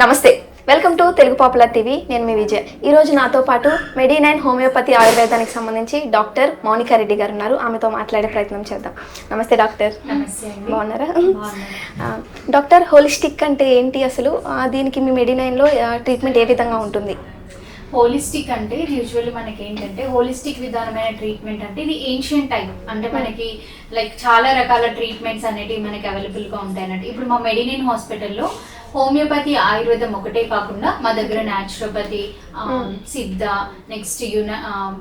నమస్తే. Welcome to Telugu popular TV నేను మీ విజయ్. ఈ రోజు నాతో పాటు మెడినైన్ హోమియోపతి ఆయుర్వేదానికి సంబంధించి డాక్టర్ మౌనికా రెడ్డి గారు ఉన్నారు. ఆమెతో మాట్లాడే ప్రయత్నం చేద్దాం. నమస్తే డాక్టర్. బాగున్నారా? డాక్టర్ హోలిస్టిక్ అంటే ఏంటి అసలు? దీనికి మీ మెడినైన్లో ట్రీట్మెంట్ ఏ విధంగా ఉంటుంది? హోలిస్టిక్ అంటే యూజువల్లీ మనకి ఏంటంటే హోలిస్టిక్ విధానమైన ట్రీట్మెంట్ అంటే ఇది ఏన్షియంట్ టైప్ అంటే మనకి లైక్ చాలా రకాల ట్రీట్మెంట్స్ అనేటివి మనకి అవైలబుల్గా ఉంటాయి అన్నట్టు. ఇప్పుడు మా మెడినిన్ హాస్పిటల్లో హోమియోపతి ఆయుర్వేదం ఒకటే కాకుండా మా దగ్గర న్యాచురోపతి సిద్ధ నెక్స్ట్ యున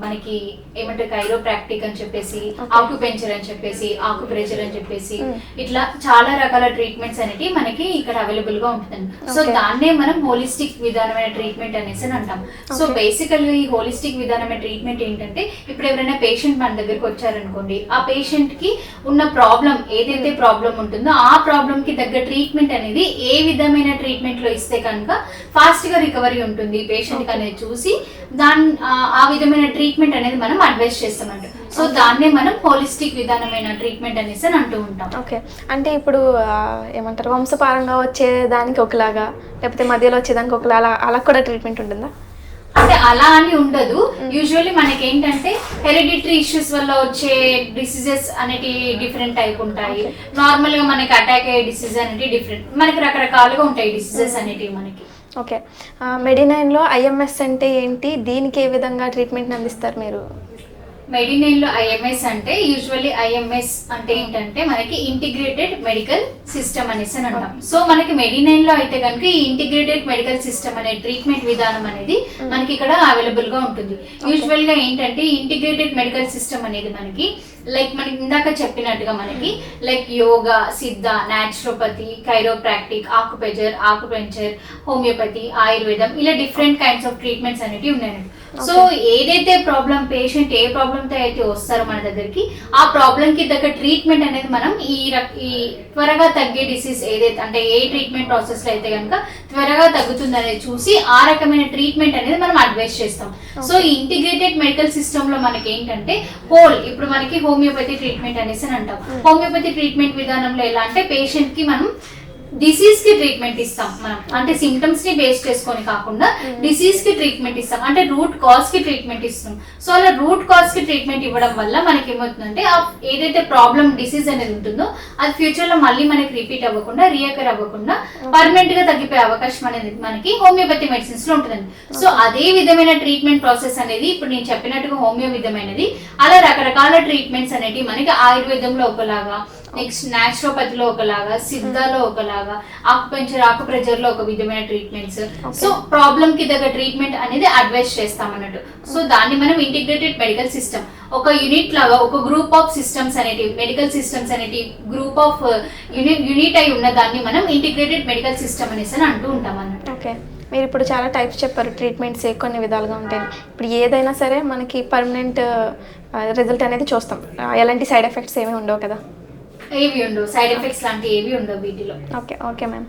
మనకి ఏమంటారు కైరోప్రాక్టిక్ అని చెప్పేసి ఆక్యుపెంచర్ అని చెప్పేసి ఆకుప్రెషర్ అని చెప్పేసి Mm. ఇట్లా చాలా రకాల ట్రీట్మెంట్స్ అనేవి మనకి ఇక్కడ అవైలబుల్గా ఉంటుందండి. సో. దాన్నే మనం హోలిస్టిక్ విధానమైన ట్రీట్మెంట్ అనేసి అని అంటాం సో. బేసికల్ ఈ హోలిస్టిక్ విధానమైన ట్రీట్మెంట్ ఏంటంటే ఇప్పుడు ఎవరైనా పేషెంట్ మన దగ్గరికి వచ్చారనుకోండి ఆ పేషెంట్కి ఉన్న ప్రాబ్లం ఏదైతే ప్రాబ్లం ఉంటుందో ఆ ప్రాబ్లం కి తగ్గ ట్రీట్మెంట్ అనేది ఏ విధమైన ట్రీట్మెంట్లో ఇస్తే కనుక ఫాస్ట్గా రికవరీ ఉంటుంది. పేషెంట్కి అనేది చూసి దాని ఆ- విధమైన ట్రీట్మెంట్ అనేది మనం అడ్వైస్ చేస్తామంట. సో దాన్నే మనం హోలిస్టిక్ విధానమైన ట్రీట్మెంట్ అనేసి అని అంటూ ఉంటాం. ఓకే. అంటే ఇప్పుడు ఏమంటారు వంశపారంగా వచ్చే దానికి ఒకలాగా లేకపోతే మధ్యలో వచ్చేదానికి ఒకలా అలా అలా కూడా ట్రీట్మెంట్ ఉంటుందా? అంటే అలా అని ఉండదు. యూజువల్లీ మనకి ఏంటంటే హెరిడిటరీ ఇష్యూస్ వల్ల వచ్చే డిసీజెస్ అనేటి డిఫరెంట్ టైప్ ఉంటాయి. నార్మల్గా మనకి అటాక్ అయ్యే డిసీజ్ అనేటి డిఫరెంట్ మనకి రకరకాలుగా ఉంటాయి డిసీజెస్ అనేటివి మనకి. ఓకే. మెడినైన్లో ఐఎంఎస్ అంటే ఏంటి? దీనికి ఏ విధంగా ట్రీట్మెంట్ అందిస్తారు మీరు? మెడినైన్లో ఐఎంఎస్ అంటే యూజువల్లీ ఐఎంఎస్ అంటే ఏంటంటే మనకి ఇంటిగ్రేటెడ్ మెడికల్ సిస్టమ్ అనేసి అని అంటాం. సో మనకి మెడినైన్లో అయితే కనుక ఈ ఇంటిగ్రేటెడ్ మెడికల్ సిస్టమ్ అనే ట్రీట్మెంట్ విధానం అనేది మనకి ఇక్కడ అవైలబుల్గా ఉంటుంది. యూజువల్గా ఏంటంటే ఇంటిగ్రేటెడ్ మెడికల్ సిస్టమ్ అనేది మనకి లైక్ మనకి ఇందాక చెప్పినట్టుగా మనకి like yoga Siddha naturopathy chiropractic acupressure acupuncture homeopathy ఆయుర్వేదం ఇలా డిఫరెంట్ కైండ్స్ ఆఫ్ ట్రీట్మెంట్స్ అనేవి ఉన్నాయండి. సో ఏదైతే ప్రాబ్లం పేషెంట్ ఏ ప్రాబ్లమ్తో అయితే వస్తారో మన దగ్గరికి ఆ ప్రాబ్లం కి తగ్గ ట్రీట్మెంట్ అనేది మనం ఈ రక- ఈ త్వరగా తగ్గే డిసీజ్ ఏదైతే అంటే ఏ ట్రీట్మెంట్ ప్రాసెస్లో అయితే కనుక త్వరగా తగ్గుతుంది అనేది చూసి ఆ రకమైన ట్రీట్మెంట్ అనేది మనం అడ్వైస్ చేస్తాం. సో ఈ ఇంటిగ్రేటెడ్ మెడికల్ సిస్టమ్లో మనకి ఏంటంటే హోల్ ఇప్పుడు మనకి హోమియోపతి ట్రీట్మెంట్ అనేసి అని అంటాం. హోమియోపతి ట్రీట్మెంట్ విధానంలో ఎలా అంటే పేషెంట్కి మనం డిసీజ్కి ట్రీట్మెంట్ ఇస్తాం మనం. అంటే సిమ్టమ్స్ని బేస్ చేసుకొని కాకుండా డిసీజ్కి ట్రీట్మెంట్ ఇస్తాం. అంటే రూట్ కాజ్కి ట్రీట్మెంట్ ఇస్తాం సో అలా రూట్ కాజ్కి ట్రీట్మెంట్ ఇవ్వడం వల్ల మనకి ఏమవుతుందంటే ఆ ఏదైతే ప్రాబ్లం డిసీజ్ అనేది ఉంటుందో అది ఫ్యూచర్లో మళ్ళీ మనకి రిపీట్ అవ్వకుండా రియకర్ అవ్వకుండా పర్మనెంట్గా తగ్గిపోయే అవకాశం అనేది మనకి హోమియోపతి మెడిసిన్స్లో ఉంటుందండి. సో అదే విధమైన ట్రీట్మెంట్ ప్రాసెస్ అనేది ఇప్పుడు నేను చెప్పినట్టుగా హోమియో విధమైనది అలా రకరకాల ట్రీట్మెంట్స్ అనేవి మనకి ఆయుర్వేదంలో ఒకలాగా నెక్స్ట్ నాచురోపతిలో ఒకలాగా సిద్ధాలో ఒకలాగా ఆకుపెంచర్ ఆకుప్రెజర్లో ఒక విధమైన ట్రీట్మెంట్స్ సో ప్రాబ్లం కి తగ్గ ట్రీట్మెంట్ అనేది అడ్వైస్ చేస్తాం అన్నట్టు సో దాన్ని మనం ఇంటిగ్రేటెడ్ మెడికల్ సిస్టమ్ ఒక యూనిట్ లాగా ఒక గ్రూప్ ఆఫ్ సిస్టమ్స్ అనేటివి మెడికల్ సిస్టమ్స్ అనేటి గ్రూప్ ఆఫ్ యూనిట్ యూనిట్ అయి ఉన్న దాన్ని మనం ఇంటిగ్రేటెడ్ మెడికల్ సిస్టమ్ అనేసి అని అంటూ ఉంటాం అన్నట్టు ఓకే మీరు ఇప్పుడు చాలా టైప్స్ చెప్పారు ట్రీట్మెంట్స్ కొన్ని విధాలుగా ఉంటాయి. ఇప్పుడు ఏదైనా సరే మనకి పర్మనెంట్ రిజల్ట్ అనేది చూస్తాం. ఎలాంటి సైడ్ ఎఫెక్ట్స్ ఏమీ ఉండవు కదా. ఏవి ఉండవు. సైడ్ ఎఫెక్ట్స్ లాంటివి ఏవి ఉండవు వీటిలో. Okay okay ma'am.